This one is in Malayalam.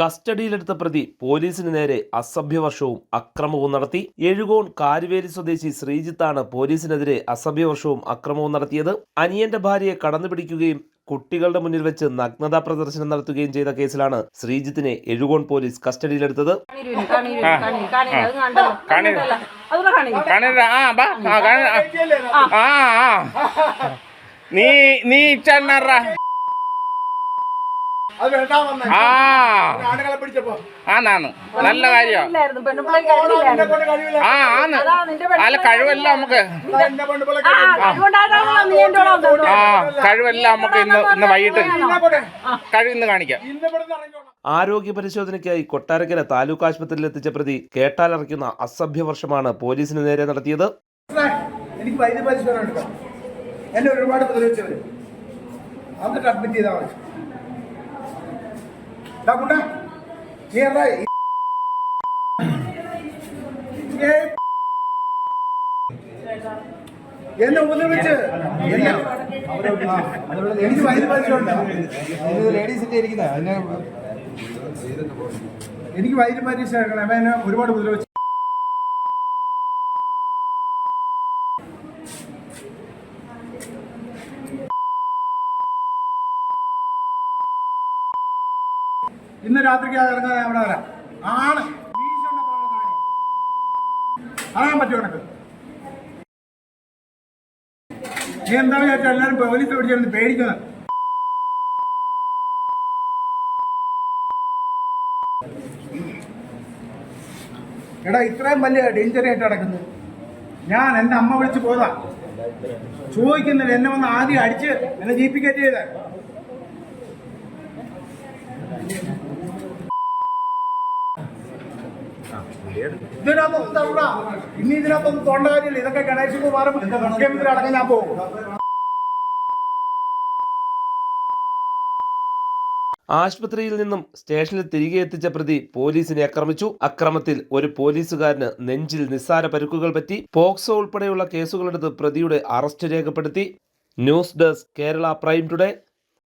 കസ്റ്റഡിയിലെടുത്ത പ്രതി പോലീസിന് നേരെ അസഭ്യവർഷവും അക്രമവും നടത്തി. എഴുകോൺ കാരുവേലി സ്വദേശി ശ്രീജിത്താണ് പോലീസിനെതിരെ അസഭ്യവർഷവും അക്രമവും നടത്തിയത്. അനിയന്റെ ഭാര്യയെ കടന്നുപിടിക്കുകയും കുട്ടികളുടെ മുന്നിൽ വെച്ച് നഗ്നതാ പ്രദർശനം നടത്തുകയും ചെയ്ത കേസിലാണ് ശ്രീജിത്തിനെ എഴുകോൺ പോലീസ് കസ്റ്റഡിയിലെടുത്തത്. നീ നീ ആന്നാന്ന്. നല്ല കാര്യം. ആ ആന്ന്. അല്ല കഴിവല്ല നമുക്ക് ആ, കഴിവല്ല. നമുക്ക് ഇന്ന് ഇന്ന് വൈകിട്ട് ഇന്നെ കൊണ്ട് കഴിവ് ഇന്ന് കാണിക്കാം. ആരോഗ്യ പരിശോധനയ്ക്കായി കൊട്ടാരക്കര താലൂക്ക് ആശുപത്രിയിൽ എത്തിച്ച പ്രതി കേട്ടാലറിക്കുന്ന അസഭ്യവർഷമാണ് പോലീസിന് നേരെ നടത്തിയത്. എനിക്ക് വൈദ്യ പരിശോധന എടുക്കാം. എന്നെ ഒരുപാട് പ്രതിരോധിച്ചവര് എന്നിട്ട് അഡ്മിറ്റ് ചെയ്താൽ മതി. കുട്ടാ, നീ എന്താ എന്നെ ഉപദ്രവിച്ച്. എനിക്ക് വൈദ്യ പരിശോധന ലേഡീസിന്റെ ഇരിക്കുന്നത് അതിന് എനിക്ക് വൈദ്യ അവൻ എന്നെ ഒരുപാട് ഉപദ്രവിച്ചു. ഇന്ന് രാത്രിക്ക് ഇറങ്ങാൻ അവിടെ വരാം. ആണ് അറിയാൻ പറ്റുമോ എനക്ക് നീ എന്താ വിചാരിച്ചാൽ എല്ലാവരും പോലീസ് പിടിച്ചിരുന്ന് പേടിക്കുന്നത്. എടാ ഇത്രയും വലിയ ഡേഞ്ചർ ആയിട്ട് നടക്കുന്നത് ഞാൻ എന്റെ അമ്മ വിളിച്ച് പോയതാ. ചോദിക്കുന്നില്ല എന്നെ വന്ന് ആദ്യം അടിച്ച് എന്നെ ജീപ്പിക്കറ്റ് ചെയ്തേ. ഇതിനകത്തൊന്നും തോണ്ട കാര്യമില്ല ഇതൊക്കെ ഗണേശ് കുമാറും മുഖ്യമന്ത്രി അടക്കം ഞാൻ പോകും ആശുപത്രിയിൽ നിന്നും സ്റ്റേഷനിൽ തിരികെ എത്തിച്ച പ്രതി പോലീസിനെ ആക്രമിച്ചു. അക്രമത്തിൽ ഒരു പോലീസുകാരന് നെഞ്ചിൽ നിസ്സാര പരുക്കുകൾ പറ്റി പോക്സോ ഉൾപ്പെടെയുള്ള കേസുകളെടുത്ത് പ്രതിയുടെ അറസ്റ്റ് രേഖപ്പെടുത്തി. News desk Kerala prime today.